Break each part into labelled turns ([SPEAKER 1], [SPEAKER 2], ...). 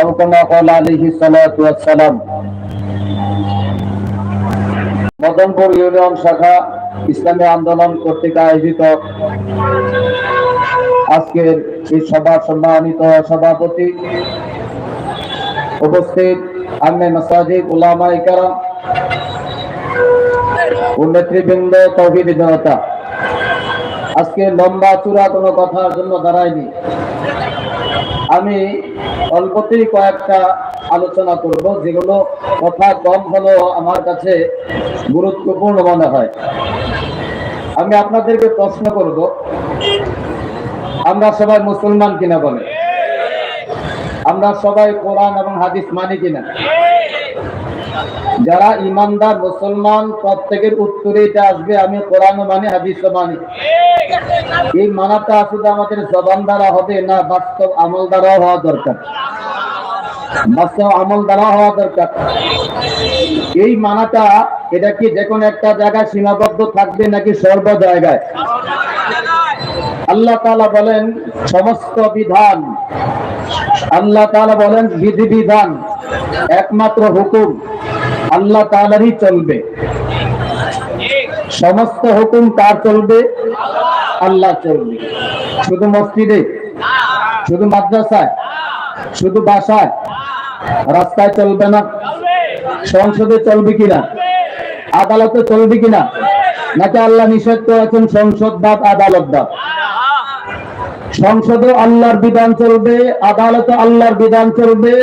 [SPEAKER 1] أو كما قال عليه الصلاة والسلام Madanpur union শাখা ইসলামী আন্দোলন কর্তৃক আয়োজিত আজকের এই সভা সম্মানিত সভাপতি উপস্থিত আম্মে মাসাজিদ উলামা ইকারাম ও নেতৃবৃন্দ তৌহিদ জনতা আজকে লম্বা চূড়া কোনো কথার জন্য দাঁড়ায়নি আমি অল্পতেই কয়েকটা আলোচনা করব, যেগুলো কথা কম হলেও আমার কাছে গুরুত্বপূর্ণ মনে হয়। আমি আপনাদেরকে প্রশ্ন করব, আমরা সবাই মুসলমান কিনা বলে? আমরা সবাই কোরআন এবং হাদিস মানি কিনা? যারা ইমানদার মুসলমান, প্রত্যেকের উত্তরে এটা আসবে, আমি কোরআন মানি হাদিস মানি। এই মানাটা শুধু আমাদের জবান দ্বারা হবে না, বাস্তব আমল দ্বারা হওয়া দরকার। বাস্তব আমল দ্বারা হওয়া দরকার। এই মানাটা এটা কি যে কোনো একটা জায়গায় সীমাবদ্ধ থাকবে নাকি সর্ব জায়গায়? আল্লাহ তাআলা বলেন, সমস্ত বিধান, আল্লাহ তাআলা বলেন বিধি বিধান একমাত্র হুকুম আল্লাহ তাআলারই চলবে। সমস্ত হুকুম কার চলবে? আল্লাহ চলবে শুধু মসজিদে, শুধু মাদ্রাসায়, শুধু বাসায় রাস্তায় চলবে না। সংসদে চলবে কিনা? আদালতে চলবে কিনা? নাকি আল্লাহ নিষেধ করেছেন সংসদ বাদ, আদালত বাদ? সংসদে আল্লাহর বিধান চলবে, আদালতে আল্লাহর বিধান চলবে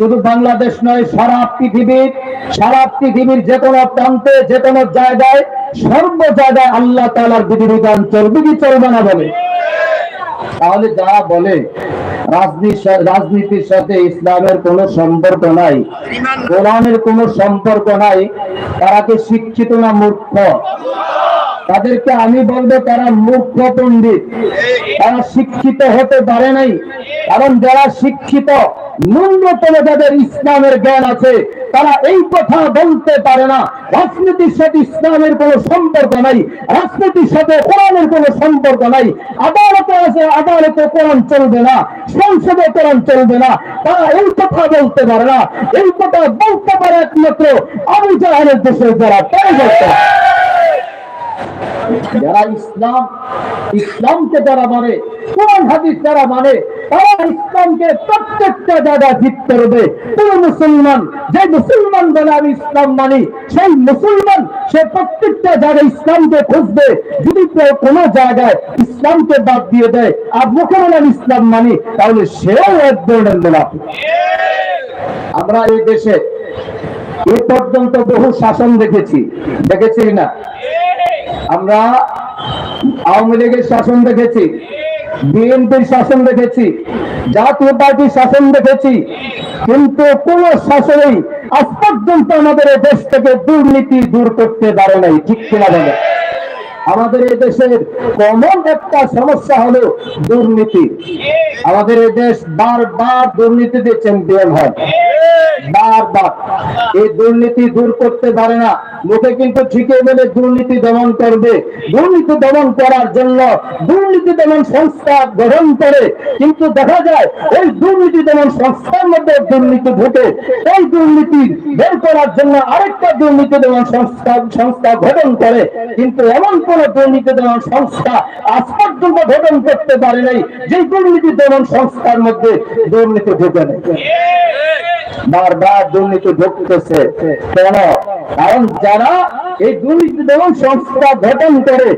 [SPEAKER 1] শুধু বাংলাদেশ নয়, সারা পৃথিবীর সারা পৃথিবীর যে কোনো প্রান্তে যে কোনো জায়গায়, সর্ব জায়গায় আল্লাহ তালার বিধিবিধান চলবে কি চলবে না বলে। তাহলে যারা বলে রাজনীতির সাথে ইসলামের কোনো সম্পর্ক নাই, কোরআনের কোনো সম্পর্ক নাই, তারা কি শিক্ষিত না মূর্খ? তাদেরকে আমি বলব, তারা মূর্খ পণ্ডিত তারা শিক্ষিত হতে পারে নাই। কারণ যারা শিক্ষিত, ন্যূনতম যাদের ইসলামের জ্ঞান আছে, তারা এই কথা বলতে পারে না। রাজনীতির সাথে ইসলামের কোনো সম্পর্ক নাই। রাজনীতির সাথে কোরআনের কোনো সম্পর্ক নাই। আদালতে আছে, আদালতে কোরআন চলবে না। সংসদে কোরআন চলবে না। তারা এই কথা বলতে পারে না। এই কথা বলতে পারে একমাত্র আবু জাহানের দেশের যারা। তাই বলতে। যারা ইসলাম, ইসলামকে যারা মানে কোরআন, হাদিস যারা মানে তারা ইসলামকে প্রত্যেকটা জায়গায় ঠিক করবে কোন মুসলমান, যে মুসলমান বলে আমি ইসলাম মানি, সেই মুসলমান সে প্রত্যেকটা জায়গায় ইসলামকে খুঁজবে। যদি কেউ কোনো জায়গায় ইসলামকে বাদ দিয়ে দেয়, আর মুখে আমি ইসলাম মানি, তাহলে সেও এক ধরনের মুনাফিক। আমরা এই দেশে এ পর্যন্ত বহু শাসন দেখেছি। দেখেছি না? আমরা আওয়ামী লীগের শাসন দেখেছি, বিএনপির শাসন দেখেছি, জাতীয় পার্টির শাসন দেখেছি, কিন্তু কোন শাসনেই আজ পর্যন্ত আমাদের দেশ থেকে দুর্নীতি দূর করতে পারে নাই, ঠিক কিনা বলে? আমাদের এই দেশের কমন একটা সমস্যা হলো দুর্নীতি। আমাদের এই দেশ বারবার দুর্নীতিতে চ্যাম্পিয়ন হয়। বারবার। এই দুর্নীতি দূর করতে পারে না। মুখে কিন্তু ঠিকই বলে দুর্নীতি দমন করবে। দুর্নীতি দমন করার জন্য দুর্নীতি দমন সংস্থা গঠন করে। কিন্তু দেখা যায়, এই দুর্নীতি দমন সংস্থার মধ্যে দুর্নীতি ঢুকে এই দুর্নীতি বের করার জন্য আরেকটা দুর্নীতি দমন সংস্থা সংস্থা গঠন করে। কিন্তু এমন কোন দুর্নীতি দমন সংস্থা আজ পর্যন্ত গঠন করতে পারে নাই, যে দুর্নীতি দমন সংস্থার মধ্যে দুর্নীতি ঢুকে নেই। বারবার দুর্নীতি ঢুকতেছে কেন? কারণ যারা এই দুর্নীতি সংস্থা গঠন করে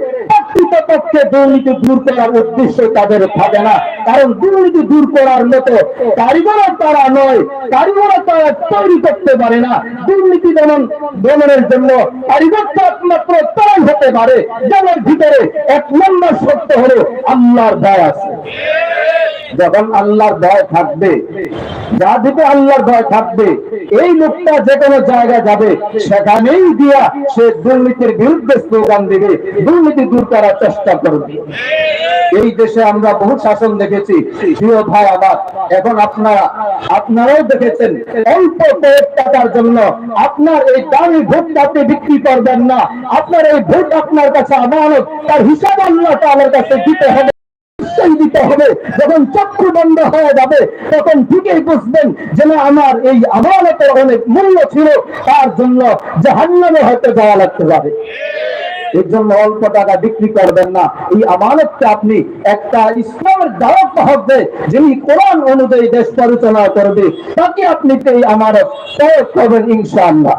[SPEAKER 1] প্রকৃতপক্ষে দুর্নীতি দূর করার উদ্দেশ্য তাদের থাকে না। কারণ দুর্নীতি দূর করার মতো কারিগরও তারা নয়, কারিগরও তারা তৈরি করতে পারে না। দুর্নীতি দমন দমনের জন্য কারিগরটা একমাত্র তারাই হতে পারে যাদের ভিতরে এক নম্বর সত্য হলো আল্লাহর ভয় আছে। যখন আল্লাহর ভয় থাকবে, যা দিতে আল্লাহর ভয় থাকবে, এই লোকটা যে কোনো জায়গায় যাবে, সেখানেই দিয়া সে দুর্নীতির বিরুদ্ধে স্লোগান দিবে। দুর্নীতি দূর করার চেষ্টা করবে এই দেশে আমরা বহু শাসন দেখেছি। প্রিয় ভাই, আমার। এখন আপনারা আপনারাও দেখেছেন, অল্প কয়েক টাকার জন্য আপনার এই দামি ভোট আপনি বিক্রি করবেন না। আপনার এই ভোট আপনার কাছে আমানত, তার হিসাব আল্লাহ তাআলার কাছে দিতে হবে। উত্তেজিত হবে। যখন চক্ষু বন্ধ হয়ে যাবে, তখন ঠিকই বুঝবেন যে না আমার এই আমানতের অনেক মূল্য ছিল, তার জন্য জাহান্নামে হয়তো যাওয়া লাগতে পারে। এর জন্য অল্প টাকা বিক্রি করবেন না। এই আমানতটা আপনি একটা ইসলামের দাওয়াত হবে যিনি কোরআন অনুযায়ী দেশ পরিচালনা করবে, তাকে আপনি এই আমানত প্রয়োগ করবেন ইনশাআল্লাহ।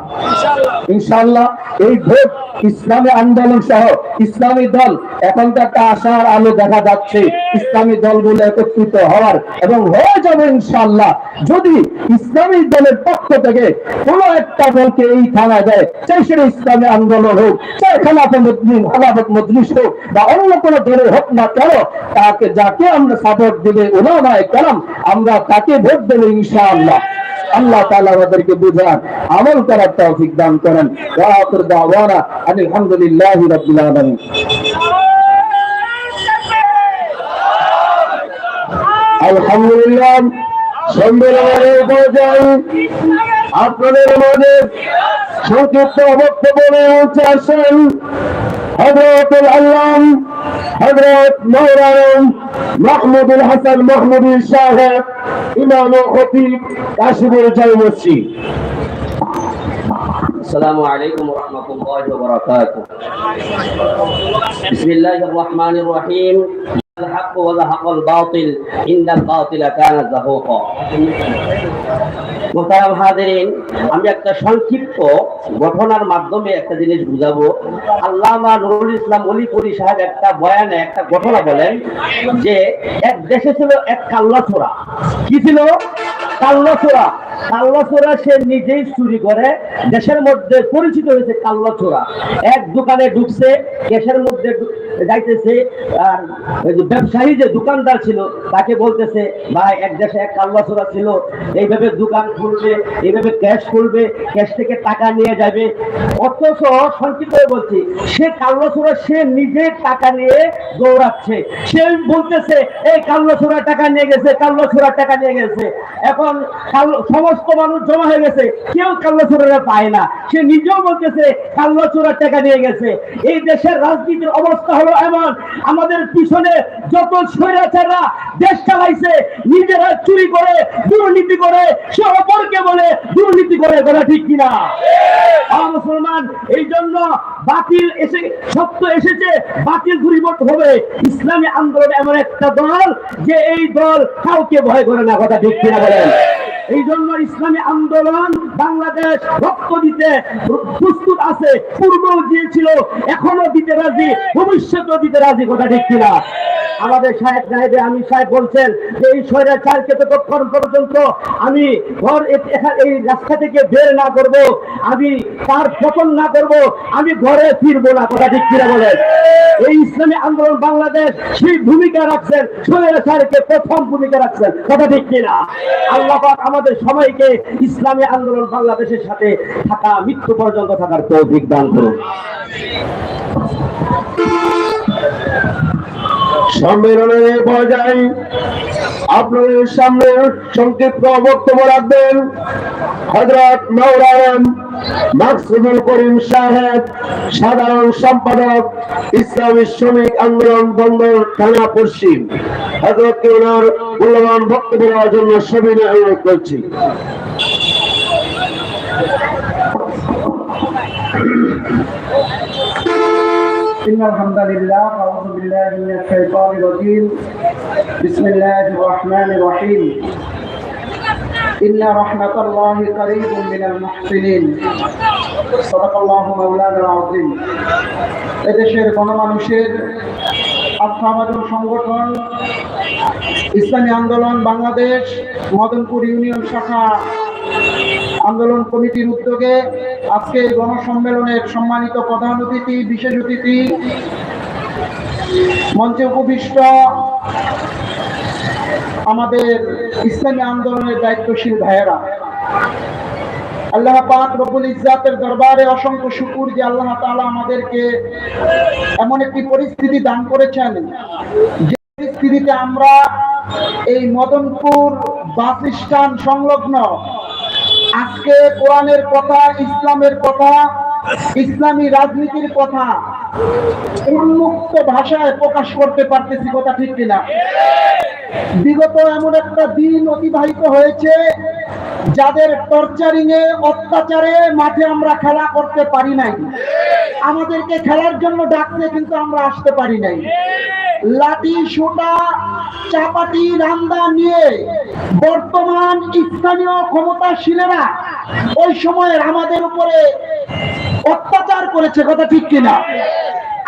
[SPEAKER 1] ইনশাআল্লাহ এই ভোট ইসলামী আন্দোলন সহ ইসলামী দল এখন তো একটা আশার আলো দেখা যাচ্ছে। ইসলামী দলগুলো একত্রিত হওয়ার এবং হয়ে যাবে ইনশাআল্লাহ। যদি ইসলামী দলের পক্ষ থেকে কোন একটা দলকে এই থানা দেয়। চাই সেটা ইসলামী আন্দোলন হোক চাই খেলাফত মজলিস হোক, বা অন্য কোনো দলের হোক না কেন, তাকে যাকে আমরা সাপোর্ট দেবে ওলামায় কালাম আমরা তাকে ভোট দেবো ইনশাআল্লাহ। আল্লাহ তাআলা আমাদেরকে বুঝান, আমল করার তৌফিক দান করেন। ওয়া আখির দাওয়ানা আলহামদুলিল্লাহি রাব্বিল আলামিন। আলহামদুলিল্লাহ। সম্মেলনের পর্যায়ে আপনাদের মাঝে সংক্ষিপ্ত বক্তব্য নিয়ে উঠে আসেন হজরতুল আল্লাম হজরত মৌলানা মাহমুদুল হাসান মাহমুদুল সাহেব ইমাম ও খতিব কাশিমুল জাই মসজিদ
[SPEAKER 2] السلام عليكم ورحمة الله وبركاته بسم الله الرحمن الرحيم الحق وزهق الباطل إن الباطل كان زهوقا মোহতারাম হাজিরিন আমি একটা সংক্ষিপ্ত ঘটনার মাধ্যমে একটা জিনিস বুঝাবো আল্লামা নুরুল ইসলাম অলিপুরি সাহেব একটা বয়ানে একটা ঘটনা বলেন যে এক দেশে ছিল এক কাল্লাচোরা কি ছিল কাল্লাচোরা সে নিজেই চুরি করে। দেশের মধ্যে পরিচিত হয়েছে কাল্লাচোরা এক দোকানে ঢুকছে, দেশের মধ্যে যাইতেছে, আর ব্যবসায়ী যে দোকানদার ছিল, তাকে বলতেছে, ভাই, এক দেশে এক কাল্লাচোরা ছিল। এইভাবে দোকান খুলবে, এইভাবে ক্যাশ খুলবে, ক্যাশ থেকে টাকা নিয়ে যাবে। অথচ সংক্ষিপ্ত বলছি, সে কাল্লাচোরা সে নিজে টাকা নিয়ে দৌড়াচ্ছে। সে বলতেছে, এই কাল্লাচোরা টাকা নিয়ে গেছে কাল্লাচোরা টাকা নিয়ে গেছে। এখন কাল- সমস্ত মানুষ জমা হয়ে গেছে, কেউ কাল্লাচোরা পায় না। সে নিজেও বলতেছে কাল্লাচোরা টাকা নিয়ে গেছে। এই দেশের রাজনীতির অবস্থা হলো এমন, আমাদের পিছনে যত স্বৈরাচাররা দেশ চালাইছে, নিজেরা চুরি করে, দুর্নীতি করে, সে অপরকে বলে দুর্নীতি করে বলে ঠিক কিনা? মুসলমান, এই জন্য বাতিল এসে, সত্য এসেছে, বাতিল দূরীভূত হবে। ইসলামী আন্দোলন এমন একটা দল যে এই দল কাউকে ভয় করে না, কথা ঠিক কিনা বলেন? এই জন্য ইসলামী আন্দোলন বাংলাদেশ রক্ত দিতে প্রস্তুত আছে। পূর্বেও দিয়েছিল, এখনও দিতে রাজি, ভবিষ্যতেও দিতে রাজি, কথা ঠিক কিনা? আমাদের সাহেব সাহেবে আমি সাহেব বলছেন যে এই শহরের চালকে ততক্ষণ পর্যন্ত আমি ঘর এই রাস্তা থেকে বের না করব, আমি তার পতন না করব, আমি ঘরে ফিরবো না। কথা ঠিক কিনা বলেন? এই ইসলামী আন্দোলন বাংলাদেশ সেই ভূমিকা রাখছেন শহরের সাহেবকে প্রথম ভূমিকা রাখছেন। কথা ঠিক কিনা? আল্লাহ আমাদের সবাইকে ইসলামী আন্দোলন বাংলাদেশের সাথে থাকা, মৃত্যু পর্যন্ত থাকার তৌফিক দান করুন।
[SPEAKER 1] সম্মেলনের এই পর্যায়ে আপনাদের সামনে সংক্ষিপ্ত বক্তব্য রাখবেন। হজরত মৌলানা মাকসুদুল করিম সাহেব, সাধারণ সম্পাদক, ইসলামী শ্রমিক আন্দোলন বন্দর থানা পশ্চিম। হজরতকে ওনার মূল্যবান বক্তব্য দেওয়ার জন্য সবিনয় অনুরোধ করছি।
[SPEAKER 3] إن الحمد لله أعوذ بالله من الشيطان الرجيم بسم الله الرحمن الرحيم إن رحمة الله قريب من المحسنين صدق الله مولانا العظيم এদেশের গণমানুষের আস্থাভাজন সংগঠন ইসলামী আন্দোলন বাংলাদেশ মদনপুর ইউনিয়ন শাখা আন্দোলন কমিটির উদ্যোগে আজকে গণসম্মেলনের সম্মানিত প্রধান অতিথি, বিশেষ অতিথি, মঞ্চে উপবিষ্ট আমাদের ইসলামী আন্দোলনের দায়িত্বশীল ভাইয়েরা। আল্লাহ পাক রব্বুল ইজ্জাতের দরবারে অসংখ্য শুকুর যে আল্লাহ তাআলা আমাদেরকে এমন একটি পরিস্থিতি দান করেছেন। যে পরিস্থিতিতে আমরা এই মদনপুর বাস স্ট্যান্ড সংলগ্ন আজকে কোরআনের কথা, ইসলামের কথা, ইসলামী রাজনীতির কথা উন্মুক্ত ভাষায় প্রকাশ করতে পারতেছি কথা ঠিক কিনা? বিগত এমন একটা দিন অতিবাহিত হয়েছে, যাদের টর্চারিং এ অত্যাচারে মাঠে আমরা খেলা করতে পারি নাই। আমাদেরকে খেলার জন্য ডাকতে কিন্তু আমরা আসতে পারি নাই। লাঠি, সোটা চাপাটি রান্দা নিয়ে বর্তমান স্থানীয় ক্ষমতাশীলেরা ওই সময়ের আমাদের উপরে অত্যাচার করেছে, কথা ঠিক কিনা?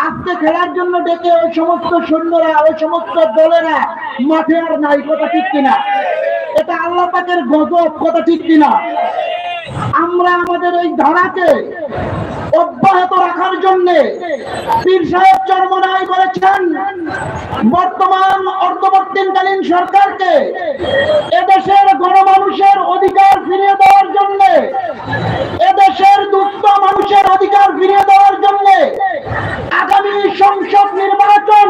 [SPEAKER 3] আজকে খেলার জন্য ডেকে ওই সমস্ত সৈন্যরা, ওই সমস্ত দলেরা মাঠে আর নাই, কথা ঠিক কিনা? এটা আল্লাহ পাকের গজব, কথা ঠিক কিনা? আমরা আমাদের এই ধারাকে অব্যাহত রাখার জন্য পীর সাহেব চরমনাই বর্তমান সরকারকে এদেশের অধিকার ফিরিয়ে দেওয়ার জন্য, এদেশের দুস্থ মানুষের অধিকার ফিরিয়ে দেওয়ার জন্য আগামী সংসদ নির্বাচন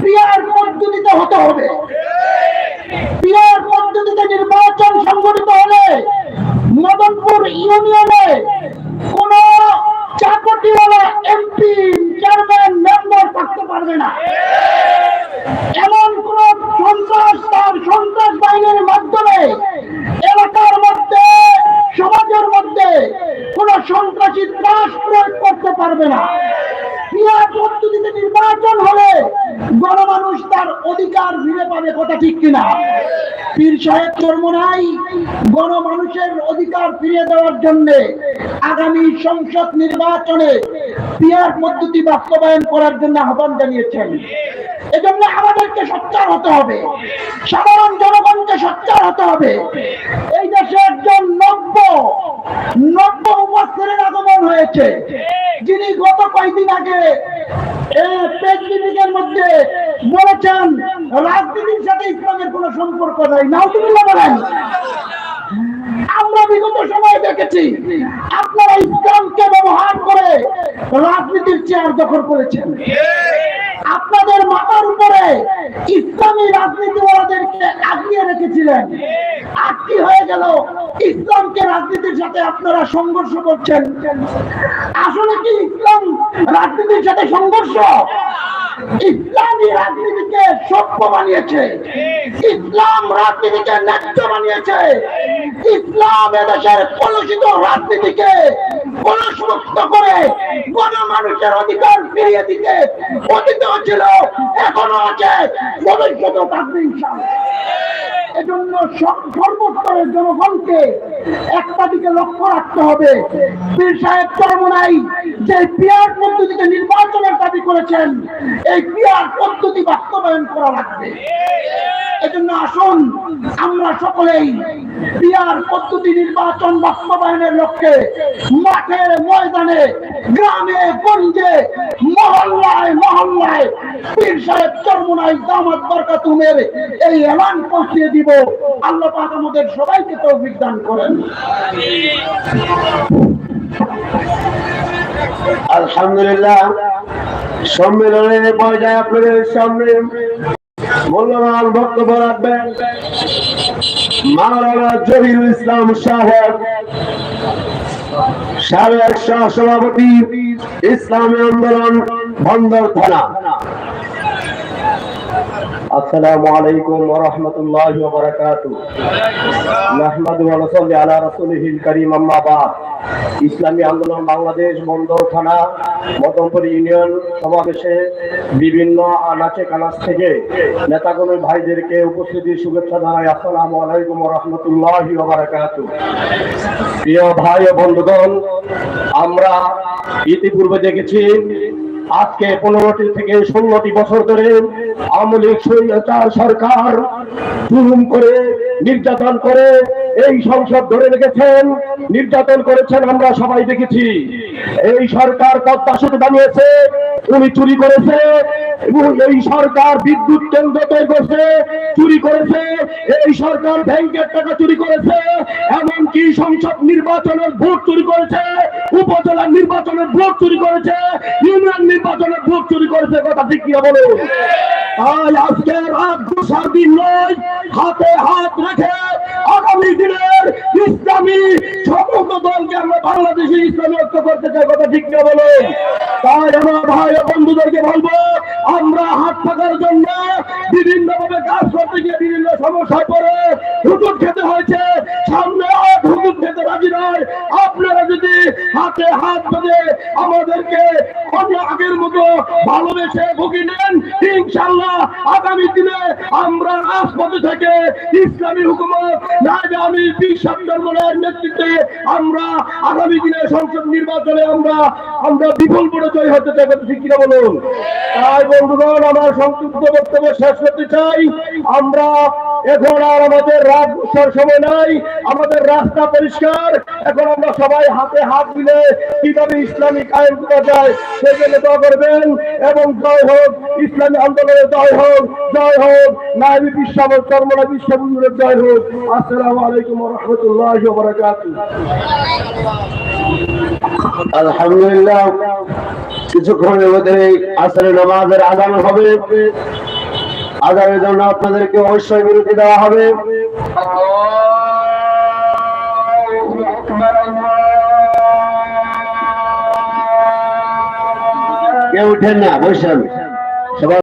[SPEAKER 3] পিয়ার পদ্ধতিতে হতে হবে। পদ্ধতিতে নির্বাচন সংগঠিত হলে মদনপুর ইউনিয়নে কোন এমন কোন সন্ত্রাস তার সন্ত্রাস বাহিনীর মাধ্যমে, এলাকার মধ্যে, সমাজের মধ্যে কোন সন্ত্রাসী ত্রাস প্রয়োগ করতে পারবে না। ক্রিয়া নির্বাচন হলে গণমানুষ তার অধিকার ফিরে পাবে কথা ঠিক কিনা? পীর সাহেব চর্মনাই গণমানুষের অধিকার ফিরিয়ে দেওয়ার জন্য আগামী সংসদ নির্বাচনে পিয়ার পদ্ধতি বাস্তবায়ন করার জন্য আহ্বান জানিয়েছেন। এজন্য আমাদেরকে সোচ্চার হতে হবে। সাধারণ জনগণকে সোচ্চার হতে হবে। এই দেশে একজন নব্য নব্য উপস্থিতের আগমন হয়েছে। যিনি গত কয়েকদিন আগে প্রেসিডেন্টের মধ্যে বলেছেন, রাজনীতির সাথে ইসলামের কোনো সম্পর্ক নাই। নাউজুবিল্লাহ বলেন। আমরা বিগত সময়ে দেখেছি আপনারা ইসলামকে ব্যবহার করে রাজনীতির চেয়ার দখল করেছেন। আপনাদের মাথার উপরে ইসলামী রাজনীতিওয়ালাদেরকে আগিয়ে রেখেছিলেন। কি হয়ে গেল? ইসলামকে রাজনীতির সাথে আপনারা সংঘর্ষ করছেন। আসলে কি ইসলাম রাজনীতির সাথে সংঘর্ষ? ইসলামী রাজনীতিকে সভ্য বানিয়েছে। ইসলাম রাজনীতিকে ন্যায্য বানিয়েছে। ইসলাম এদেশের কলুষিত রাজনীতিকে কলুষমুক্ত করে গণমানুষের অধিকার ফিরিয়ে দিতে ছিল, এখনও আছে। ভবিষ্যতেও থাকবে এজন্য সর্বস্তরের জনগণকে একটা দিকে লক্ষ্য রাখতে হবে। পীর সাহেব চরমনাই যে পিয়ার পদ্ধতিতে নির্বাচনের দাবি করেছেন, এই পিয়ার পদ্ধতি বাস্তবায়ন করা লাগবে। এজন্য আসুন, আমরা সকলেই পিয়ার পদ্ধতি নির্বাচন বাস্তবায়নের লক্ষ্যে মাঠে ময়দানে, গ্রামে, গঞ্জে, মহল্লায় পীর সাহেব দামাত এই এলান পৌঁছিয়ে দিব। আল্লাহ পাক আমাদের সবাইকে তৌফিক দান করেন।
[SPEAKER 4] আলহামদুলিল্লাহ, সম্মেলনের পর্যায়ে আপনাদের সামনে মূল্যবান বক্তব্য রাখবেন ইসলাম সাহেব, সাবেক সহ সভাপতি ইসলামী আন্দোলন বন্দর থানা। ইসলামী আন্দোলন বাংলাদেশ বন্দর থানা, মদনপুর ইউনিয়ন সমাবেশে বিভিন্ন আনাচে কানাচ থেকে নেতাগণের ভাইদেরকে উপস্থিতি শুভেচ্ছা জানাই আসসালামু আলাইকুম রাহমাতুল্লাহি প্রিয় ভাই ও বন্ধুগণ, আমরা ইতিপূর্বে দেখেছি আজকে পনেরোটি থেকে ষোলোটি বছর ধরে আওয়ামী লীগ সরকার করে নির্যাতন করে এই সংসদ ধরে রেখেছেন, নির্যাতন করেছেন আমরা সবাই দেখেছি। এই সরকার পদ্মা সেতু বানিয়েছে, উনি চুরি করেছে এই সরকার বিদ্যুৎ কেন্দ্র তৈরি করছে, চুরি করেছে, এই সরকার ব্যাংকের টাকা চুরি করেছে, এমনকি সংসদ নির্বাচনের ভোট চুরি করেছে, উপজেলা নির্বাচনের ভোট চুরি করেছে, ইউনিয়ন নির্বাচনের ভোট চুরি করেছে, কথা ঠিক কিনা বলুন? আজকে রাত দুসার দিন নয়, হাতে হাত রেখে আগামী দিনের ইসলাম দলকে আমরা বাংলাদেশে ইসলামী ঐক্য করতে চাই, কথা ঠিক না বলুন তাই আমার ভাই বন্ধুদেরকে বলব, আমরা হাত থাকার জন্য বিভিন্ন ভাবে কাজ করতে গিয়ে বিভিন্ন সমস্যায় পড়ে খেতে হয়েছে, সামনে আর খেতে রাজি নয়। আপনারা যদি হাতে হাত বেঁধে আমাদেরকে অন্য আগের মতো ভালোবেসে ভুগি ইনশাল্লাহ আগামী দিনে আমরা রাজপথে থেকে ইসলামী হুকুমত নাইবে আমি বিশ্বাস নেতৃত্বে আমরা আগামী দিনে সংসদ নির্বাচনে আমরা আমরা বিপুল বড় জয় হতে চাই কথা ঠিক কিনা বলুন? তাই বন্ধুগণ, আমার সংক্ষিপ্ত বক্তব্য শেষ করতে চাই। আমরা এখন আর আমাদের রাত বসার সময় নাই, আমাদের রাস্তা পরিষ্কার। এখন আমরা সবাই হাতে হাত মিলে কীভাবে ইসলামী কায়েম করা যায় জন্য দোয়া করবেন। এবং জয় হোক, ইসলামী আন্দোলনের জয় হোক জয় হোক নাইবি বিশ্ব কর্মরা বিশ্ববন্ধুরের জয় হোক। আসসালামু আলাইকুম রহমতুল্লাহ বারাকাতুহ।
[SPEAKER 5] আলহামদুলিল্লাহ, কিছুক্ষণের মধ্যে আসলে নামাজের আদান হবে। আদানের জন্য আপনাদেরকে অবশ্যই বিরতি দেওয়া হবে। কেউ উঠেন না বসে